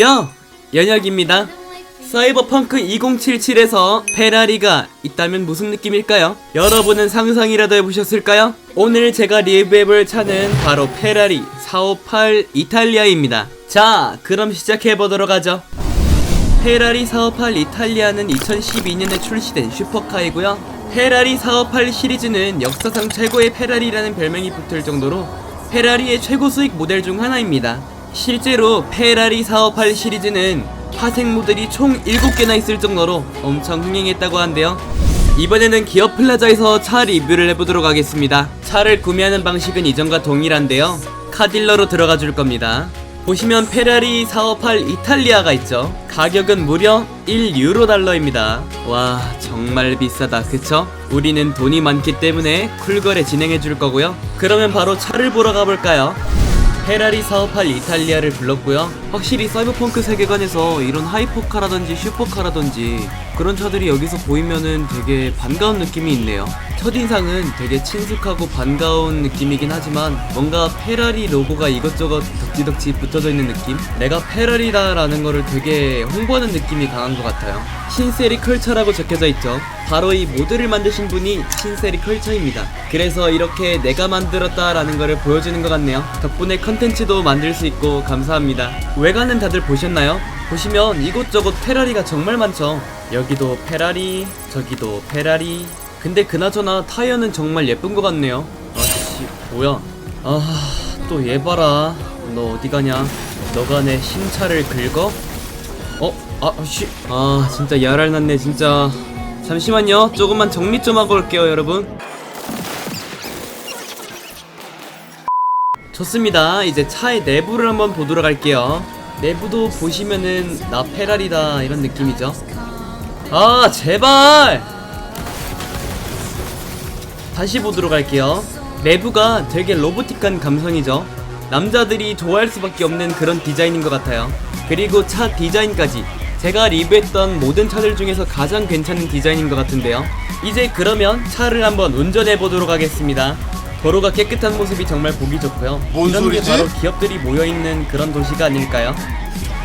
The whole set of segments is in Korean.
야! 연혁입니다. 사이버펑크 2077에서 페라리가 있다면 무슨 느낌일까요? 여러분은 상상이라도 해보셨을까요? 오늘 제가 리뷰해볼 차는 바로 페라리 458 이탈리아입니다. 자, 그럼 시작해보도록 하죠. 페라리 458 이탈리아는 2012년에 출시된 슈퍼카이고요. 페라리 458 시리즈는 역사상 최고의 페라리라는 별명이 붙을 정도로 페라리의 최고 수익 모델 중 하나입니다. 실제로 페라리 458 시리즈는 파생 모델이 총 7개나 있을 정도로 엄청 흥행했다고 하는데요. 이번에는 기업 플라자에서 차 리뷰를 해보도록 하겠습니다. 차를 구매하는 방식은 이전과 동일한데요. 카딜러로 들어가 줄 겁니다. 보시면 페라리 458 이탈리아가 있죠. 가격은 무려 1유로 달러입니다. 와, 정말 비싸다. 그쵸? 우리는 돈이 많기 때문에 쿨거래 진행해 줄 거고요. 그러면 바로 차를 보러 가볼까요? 페라리 458 이탈리아를 불렀고요. 확실히 사이버펑크 세계관에서 이런 하이퍼카라든지 슈퍼카라든지 그런 차들이 여기서 보이면은 되게 반가운 느낌이 있네요. 첫인상은 되게 친숙하고 반가운 느낌이긴 하지만 뭔가 페라리 로고가 이것저것 덕지덕지 붙어져 있는 느낌? 내가 페라리다라는 거를 되게 홍보하는 느낌이 강한 것 같아요. 신세리 컬처라고 적혀져 있죠. 바로 이 모드를 만드신 분이 신세리 컬처입니다. 그래서 이렇게 내가 만들었다라는 거를 보여주는 것 같네요. 덕분에 컨텐츠도 만들 수 있고 감사합니다. 외관은 다들 보셨나요? 보시면 이곳저곳 페라리가 정말 많죠. 여기도 페라리, 저기도 페라리. 근데 그나저나 타이어는 정말 예쁜 것 같네요. 아씨, 뭐야? 아, 또 얘 봐라. 너 어디 가냐? 너가 내 신차를 긁어? 어? 아, 씨. 아, 진짜 야랄 났네, 진짜. 잠시만요. 조금만 정리 좀 하고 올게요, 여러분. 좋습니다. 이제 차의 내부를 한번 보도록 할게요. 내부도 보시면은 나 페라리다 이런 느낌이죠. 아, 제발! 다시 보도록 할게요. 내부가 되게 로보틱한 감성이죠. 남자들이 좋아할 수밖에 없는 그런 디자인인 것 같아요. 그리고 차 디자인까지 제가 리뷰했던 모든 차들 중에서 가장 괜찮은 디자인인 것 같은데요. 이제 그러면 차를 한번 운전해 보도록 하겠습니다. 도로가 깨끗한 모습이 정말 보기 좋고요. 뭔 이런 소리지? 게 바로 기업들이 모여 있는 그런 도시가 아닐까요?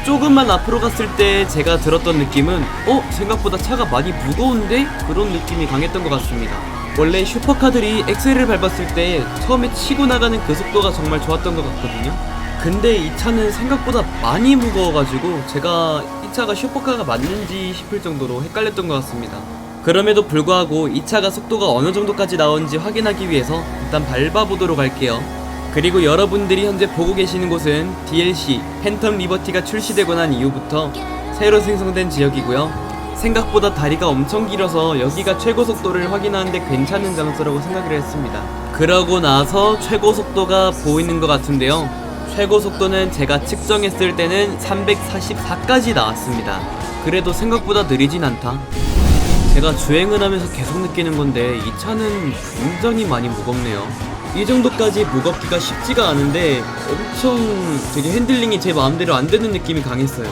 조금만 앞으로 갔을 때 제가 들었던 느낌은 어 생각보다 차가 많이 무거운데 그런 느낌이 강했던 것 같습니다. 원래 슈퍼카들이 엑셀을 밟았을 때 처음에 치고 나가는 그 속도가 정말 좋았던 것 같거든요. 근데 이 차는 생각보다 많이 무거워가지고 제가 이 차가 슈퍼카가 맞는지 싶을 정도로 헷갈렸던 것 같습니다. 그럼에도 불구하고 이 차가 속도가 어느 정도까지 나오는지 확인하기 위해서 일단 밟아보도록 할게요. 그리고 여러분들이 현재 보고 계시는 곳은 DLC 팬텀 리버티가 출시되고 난 이후부터 새로 생성된 지역이고요. 생각보다 다리가 엄청 길어서 여기가 최고 속도를 확인하는데 괜찮은 장소라고 생각을 했습니다. 그러고 나서 최고 속도가 보이는 것 같은데요. 최고 속도는 제가 측정했을 때는 344까지 나왔습니다. 그래도 생각보다 느리진 않다. 제가 주행을 하면서 계속 느끼는 건데 이 차는 굉장히 많이 무겁네요. 이 정도까지 무겁기가 쉽지가 않은데 엄청 되게 핸들링이 제 마음대로 안 되는 느낌이 강했어요.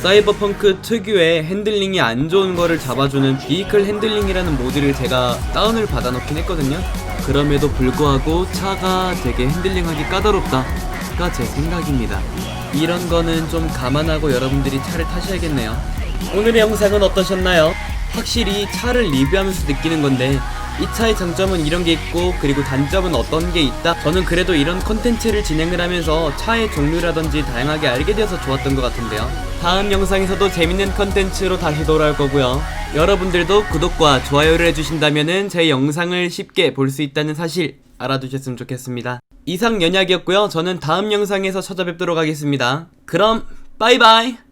사이버펑크 특유의 핸들링이 안 좋은 거를 잡아주는 비이클 핸들링이라는 모드를 제가 다운을 받아놓긴 했거든요. 그럼에도 불구하고 차가 되게 핸들링하기 까다롭다가 제 생각입니다. 이런 거는 좀 감안하고 여러분들이 차를 타셔야겠네요. 오늘의 영상은 어떠셨나요? 확실히 차를 리뷰하면서 느끼는 건데 이 차의 장점은 이런 게 있고 그리고 단점은 어떤 게 있다? 저는 그래도 이런 컨텐츠를 진행을 하면서 차의 종류라든지 다양하게 알게 되어서 좋았던 것 같은데요. 다음 영상에서도 재밌는 컨텐츠로 다시 돌아올 거고요. 여러분들도 구독과 좋아요를 해주신다면 제 영상을 쉽게 볼 수 있다는 사실 알아두셨으면 좋겠습니다. 이상 연약이었고요. 저는 다음 영상에서 찾아뵙도록 하겠습니다. 그럼 빠이빠이